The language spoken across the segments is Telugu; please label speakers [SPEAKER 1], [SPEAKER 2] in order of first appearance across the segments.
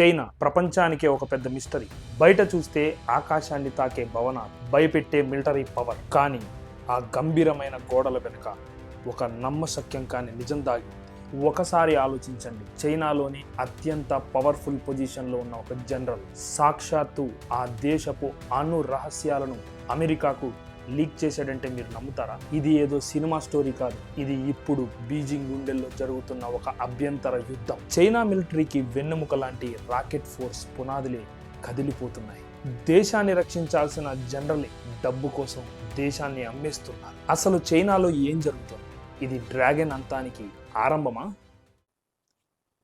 [SPEAKER 1] చైనా ప్రపంచానికే ఒక పెద్ద మిస్టరీ. బయట చూస్తే ఆకాశాన్ని తాకే భవనాలు భయపెట్టే మిలిటరీ పవర్. కానీ ఆ గంభీరమైన గోడల వెనుక ఒక నమ్మశక్యం కాని నిజం దాగి ఒకసారి ఆలోచించండి. చైనాలోని అత్యంత పవర్ఫుల్ పొజిషన్లో ఉన్న ఒక జనరల్ సాక్షాత్తు ఆ దేశపు అణు రహస్యాలను అమెరికాకు లీక్ చేశాడంటే మీరు నమ్ముతారా? ఇది ఏదో సినిమా స్టోరీ కాదు. ఇది ఇప్పుడు బీజింగ్ గుండెల్లో జరుగుతున్న ఒక అభ్యంతర యుద్ధం. చైనా మిలిటరీకి వెన్నెముక లాంటి రాకెట్ ఫోర్స్ పునాదులే కదిలిపోతున్నాయి. దేశాన్ని రక్షించాల్సిన జనరలే డబ్బు కోసం దేశాన్ని అమ్మేస్తున్నారు. అసలు చైనాలో ఏం జరుగుతుంది? ఇది డ్రాగన్ అంతానికి ఆరంభమా?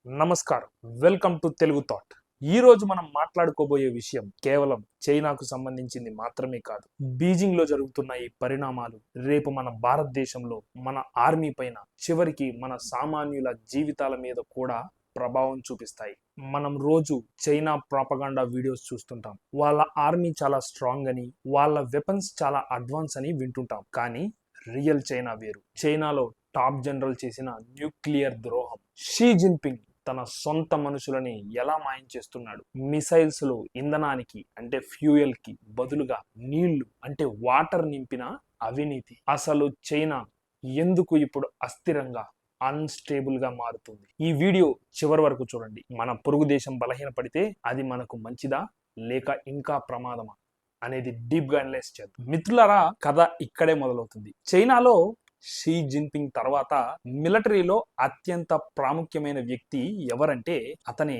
[SPEAKER 1] నమస్కారం. Welcome to Telugu thought. ఈ రోజు మనం మాట్లాడుకోబోయే విషయం కేవలం చైనాకు సంబంధించింది మాత్రమే కాదు. బీజింగ్లో జరుగుతున్న ఈ పరిణామాలు రేపు మన భారతదేశంలో మన ఆర్మీ పైన చివరికి మన సామాన్యుల జీవితాల మీద కూడా ప్రభావం చూపిస్తాయి. మనం రోజు చైనా ప్రాపగాండా వీడియోస్ చూస్తుంటాం. వాళ్ళ ఆర్మీ చాలా స్ట్రాంగ్ అని వాళ్ళ వెపన్స్ చాలా అడ్వాన్స్ అని వింటుంటాం. కానీ రియల్ చైనా వేరు. చైనాలో టాప్ జనరల్ చేసిన న్యూక్లియర్ ద్రోహం షీ జిన్పింగ్ తన సొంత మనుషులని ఎలా మాయం చేస్తున్నాడు? మిసైల్స్లో ఇంధనానికి అంటే ఫ్యూయల్కి బదులుగా నీళ్ళు అంటే వాటర్ నింపిన అవినీతి. అసలు చైనా ఎందుకు ఇప్పుడు అస్థిరంగా అన్స్టేబుల్గా మారుతుంది? ఈ వీడియో చివరి వరకు చూడండి. మన పొరుగు దేశం బలహీనపడితే అది మనకు మంచిదా? లేక ఇంకా ప్రమాదమా? అనేది డీప్గా అనలైజ్ చేద్దాం. మిత్రులరా కథ ఇక్కడే మొదలవుతుంది. చైనాలో షీ జిన్పింగ్ తర్వాత మిలిటరీలో అత్యంత ప్రాముఖ్యమైన వ్యక్తి ఎవరంటే అతనే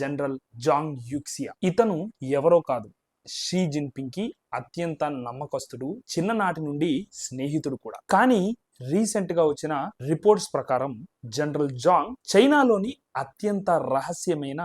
[SPEAKER 1] జనరల్ జాంగ్ యుక్సియా. ఇతను ఎవరో కాదు. షీ జిన్పింగ్కి అత్యంత నమ్మకస్తుడు చిన్ననాటి నుండి స్నేహితుడు కూడా. కానీ రీసెంట్గా వచ్చిన రిపోర్ట్స్ ప్రకారం జనరల్ జాంగ్ చైనాలోని అత్యంత రహస్యమైన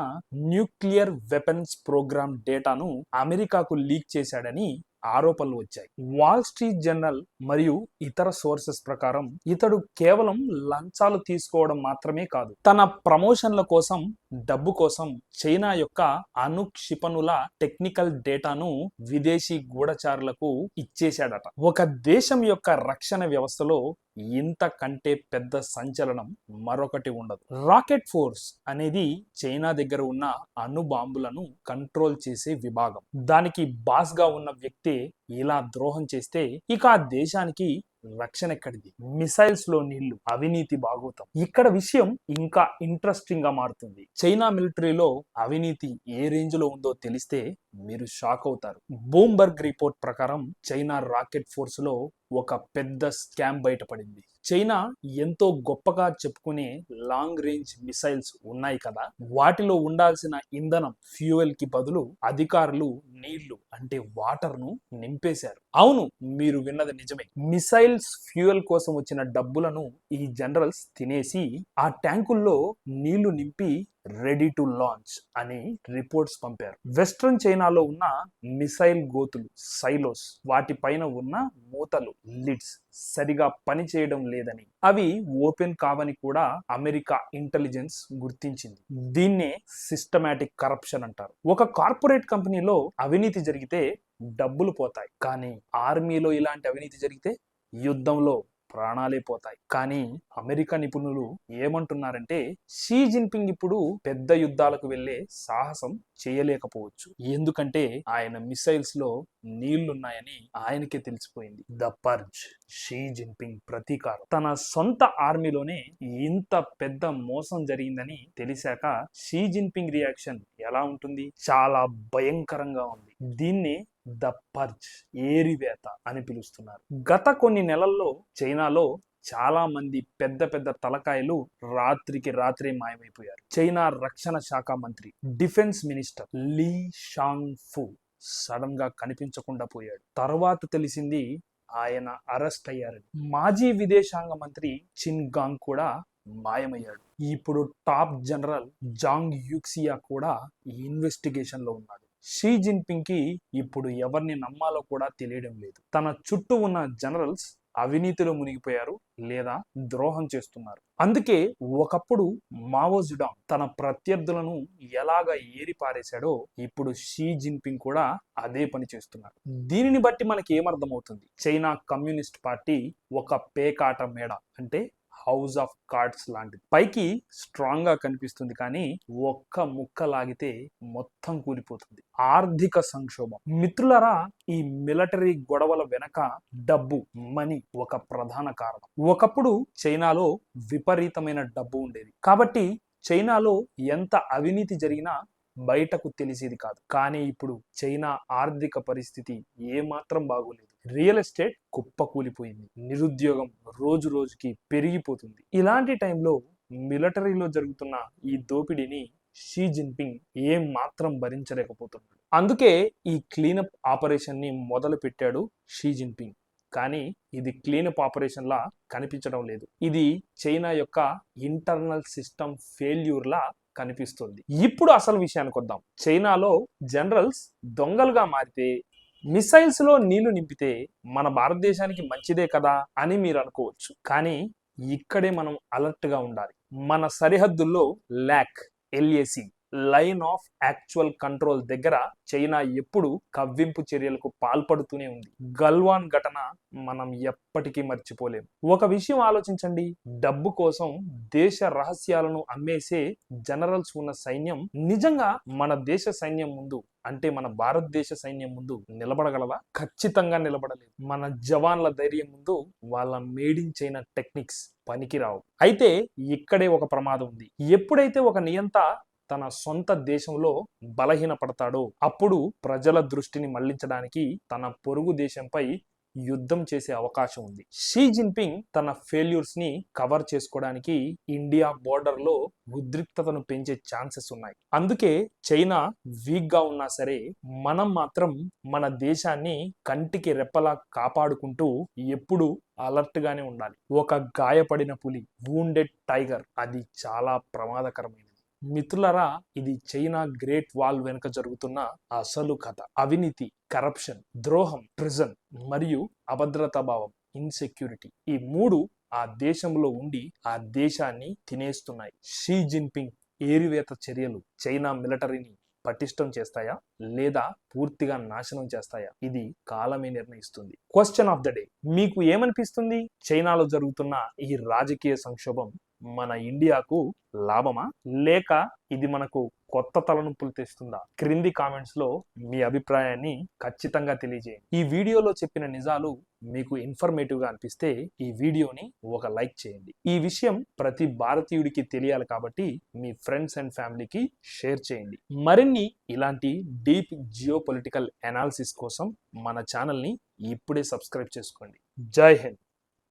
[SPEAKER 1] న్యూక్లియర్ వెపన్స్ ప్రోగ్రామ్ డేటాను అమెరికాకు లీక్ చేశాడని ఆరోపణలు వచ్చాయి. వాల్ స్ట్రీట్ జర్నల్ మరియు ఇతర సోర్సెస్ ప్రకారం ఇతడు కేవలం లంచాలు తీసుకోవడం మాత్రమే కాదు తన ప్రమోషన్ల కోసం డబ్బు కోసం చైనా యొక్క అనుక్షిపణుల టెక్నికల్ డేటాను విదేశీ గూఢచారులకు ఇచ్చేశాడట. ఒక దేశం యొక్క రక్షణ వ్యవస్థలో ఇంతకంటే పెద్ద సంచలనం మరొకటి ఉండదు. రాకెట్ ఫోర్స్ అనేది చైనా దగ్గర ఉన్న అణు బాంబులను కంట్రోల్ చేసే విభాగం. దానికి బాస్గా ఉన్న వ్యక్తి ఇలా ద్రోహం చేస్తే ఇక ఆ దేశానికి రక్షణ ఎక్కడిది? మిసైల్స్లో నీళ్ళు అవినీతి బాగోతాం. ఇక్కడ విషయం ఇంకా ఇంట్రెస్టింగ్గా మారుతుంది. చైనా మిలిటరీలో అవినీతి ఏ రేంజ్లో ఉందో తెలిస్తే మీరు షాక్ అవుతారు. బూంబర్గ్ రిపోర్ట్ ప్రకారం చైనా రాకెట్ ఫోర్స్లో ఒక పెద్ద స్కామ్ బయటపడింది. చైనా ఎంతో గొప్పగా చెప్పుకునే లాంగ్ రేంజ్ మిసైల్స్ ఉన్నాయి కదా? వాటిలో ఉండాల్సిన ఇంధనం ఫ్యూయల్కి బదులు అధికారులు నీళ్ళు అంటే వాటర్ను నింపేశారు. అవును మీరు విన్నది నిజమే. మిసైల్స్ ఫ్యూయల్ కోసం వచ్చిన డబ్బులను ఈ జనరల్స్ తినేసి ఆ ట్యాంకుల్లో నీళ్ళు నింపి రెడీ టు లాంచ్ అని రిపోర్ట్స్ పంపారు. వెస్ట్రన్ చైనాలో ఉన్న మిసైల్ గోతులు సైలోస్ వాటిపైన ఉన్న మూతలు లిడ్స్ సరిగా పనిచేయడం లేదని అవి ఓపెన్ కావని కూడా అమెరికా ఇంటెలిజెన్స్ గుర్తించింది. దీన్నే సిస్టమాటిక్ కరప్షన్ అంటారు. ఒక కార్పొరేట్ కంపెనీలో అవినీతి జరిగితే డబ్బులు పోతాయి. కానీ ఆర్మీలో ఇలాంటి అవినీతి జరిగితే యుద్ధంలో ప్రాణాలే పోతాయి. కానీ అమెరికా నిపుణులు ఏమంటున్నారంటే షీ జిన్పింగ్ ఇప్పుడు పెద్ద యుద్ధాలకు వెళ్ళే సాహసం చేయలేకపోవచ్చు. ఎందుకంటే ఆయన మిసైల్స్లో నీళ్ళున్నాయని ఆయనకే తెలిసిపోయింది. ద పర్జ్ షీ జిన్పింగ్ ప్రతీకారం. తన సొంత ఆర్మీలోనే ఇంత పెద్ద మోసం జరిగిందని తెలిసాక షీ జిన్పింగ్ రియాక్షన్ ఎలా ఉంటుంది? చాలా భయంకరంగా ఉంది. దీన్ని ద పర్జ్ ఏరివేత అని పిలుస్తున్నారు. గత కొన్ని నెలల్లో చైనాలో చాలా మంది పెద్ద పెద్ద తలకాయలు రాత్రికి రాత్రి మాయమైపోయారు. చైనా రక్షణ శాఖ మంత్రి డిఫెన్స్ మినిస్టర్ లీ షాంగ్ ఫు సడన్గా కనిపించకుండా పోయాడు. తర్వాత తెలిసింది ఆయన అరెస్ట్ అయ్యారని. మాజీ విదేశాంగ మంత్రి చిన్ గాంగ్ కూడా మాయమయ్యాడు. ఇప్పుడు టాప్ జనరల్ జాంగ్ యూక్సియా కూడా ఇన్వెస్టిగేషన్లో ఉన్నాడు. షీ జిన్పింగ్కి ఇప్పుడు ఎవరిని నమ్మాలో కూడా తెలియడం లేదు. తన చుట్టూ ఉన్న జనరల్స్ అవినీతిలో మునిగిపోయారు లేదా ద్రోహం చేస్తున్నారు. అందుకే ఒకప్పుడు మావో జుడాంగ్ తన ప్రత్యర్థులను ఎలాగ ఏరి పారేశాడో ఇప్పుడు షీ జిన్పింగ్ కూడా అదే పని చేస్తున్నారు. దీనిని బట్టి మనకి ఏమర్థమవుతుంది? చైనా కమ్యూనిస్ట్ పార్టీ ఒక పేకాట మేడ అంటే హౌస్ ఆఫ్ కార్డ్స్ లాంటిది. పైకి స్ట్రాంగ్గా కనిపిస్తుంది కానీ ఒక్క ముక్క లాగితే మొత్తం కూలిపోతుంది. ఆర్థిక సంక్షోభం. మిత్రులరా ఈ మిలిటరీ గొడవల వెనక డబ్బు మనీ ఒక ప్రధాన కారణం. ఒకప్పుడు చైనాలో విపరీతమైన డబ్బు ఉండేది. కాబట్టి చైనాలో ఎంత అవినీతి జరిగినా బయటకు తెలిసేది కాదు. కానీ ఇప్పుడు చైనా ఆర్థిక పరిస్థితి ఏమాత్రం బాగోలేదు. రియల్ ఎస్టేట్ కుప్పకూలిపోయింది. నిరుద్యోగం రోజు రోజుకి పెరిగిపోతుంది. ఇలాంటి టైంలో మిలిటరీలో జరుగుతున్న ఈ దోపిడీని షీ జిన్పింగ్ ఏం మాత్రం భరించలేకపోతున్నాడు. అందుకే ఈ క్లీనప్ ఆపరేషన్ని మొదలు పెట్టాడు షీ జిన్పింగ్. కానీ ఇది క్లీనప్ ఆపరేషన్ లా కనిపించడం లేదు. ఇది చైనా యొక్క ఇంటర్నల్ సిస్టమ్ ఫెయిల్యూర్ లా కనిపిస్తుంది. ఇప్పుడు అసలు విషయానికి వద్దాం చైనాలో జనరల్స్ దొంగలుగా మారితే మిసైల్స్లో నీళ్ళు నింపితే మన భారతదేశానికి మంచిదే కదా అని మీరు అనుకోవచ్చు. కానీ ఇక్కడే మనం అలర్ట్గా ఉండాలి. మన సరిహద్దుల్లో LAC LAC line of actual control దగ్గర చైనా ఎప్పుడు కవ్వింపు చర్యలకు పాల్పడుతూనే ఉంది. గల్వాన్ ఘటన మనం ఎప్పటికీ మర్చిపోలేం. ఒక విషయం ఆలోచించండి. డబ్బు కోసం దేశ రహస్యాలను అమ్మేసే జనరల్స్ ఉన్న సైన్యం నిజంగా మన దేశ సైన్యం ముందు అంటే మన భారతదేశ సైన్యం ముందు నిలబడగలవా ఖచ్చితంగా నిలబడలేదు. మన జవాన్ల ధైర్యం ముందు వాళ్ళ మేడించైన చైనా టెక్నిక్స్ పనికిరావు. అయితే ఇక్కడే ఒక ప్రమాదం ఉంది. ఎప్పుడైతే ఒక నియంత తన సొంత దేశంలో బలహీనపడతాడో. అప్పుడు ప్రజల దృష్టిని మళ్ళించడానికి తన పొరుగు దేశంపై యుద్ధం చేసే అవకాశం ఉంది. షీ జిన్పింగ్ తన ఫెయిల్యూర్స్ని కవర్ చేసుకోవడానికి ఇండియా బోర్డర్లో ఉద్రిక్తతను పెంచే ఛాన్సెస్ ఉన్నాయి. అందుకే చైనా వీక్గా ఉన్నా సరే మనం మాత్రం మన దేశాన్ని కంటికి రెప్పలా కాపాడుకుంటూ ఎప్పుడు అలర్ట్ గానే ఉండాలి. ఒక గాయపడిన పులి వూండెడ్ టైగర్ అది చాలా ప్రమాదకరమైనది. మిత్రులరా ఇది చైనా గ్రేట్ వాల్ వెనుక జరుగుతున్న అసలు కథ. అవినీతి కరప్షన్ ద్రోహం ప్రిజన్ మరియు అభద్రతా భావం ఇన్సెక్యూరిటీ ఈ మూడు ఆ దేశంలో ఉండి ఆ దేశాన్ని తినేస్తున్నాయి. షీ జిన్పింగ్ ఏరివేత చర్యలు చైనా మిలిటరీని పటిష్టం చేస్తాయా? లేదా పూర్తిగా నాశనం చేస్తాయా? ఇది కాలమే నిర్ణయిస్తుంది. క్వశ్చన్ ఆఫ్ ద డే మీకు ఏమనిపిస్తుంది? చైనాలో జరుగుతున్న ఈ రాజకీయ సంక్షోభం మన ఇండియాకు లాభమా? లేక ఇది మనకు కొత్త తలనొప్పులు తెస్తుందా? క్రింది కామెంట్స్లో మీ అభిప్రాయాన్ని ఖచ్చితంగా తెలియజేయండి. ఈ వీడియోలో చెప్పిన నిజాలు మీకు ఇన్ఫర్మేటివ్గా అనిపిస్తే ఈ వీడియోని ఒక లైక్ చేయండి. ఈ విషయం ప్రతి భారతీయుడికి తెలియాలి కాబట్టి మీ ఫ్రెండ్స్ అండ్ ఫ్యామిలీకి షేర్ చేయండి. మరిన్ని ఇలాంటి డీప్ జియో పొలిటికల్ అనాలిసిస్ కోసం మన ఛానల్ని ఇప్పుడే సబ్స్క్రైబ్ చేసుకోండి. జై హింద్!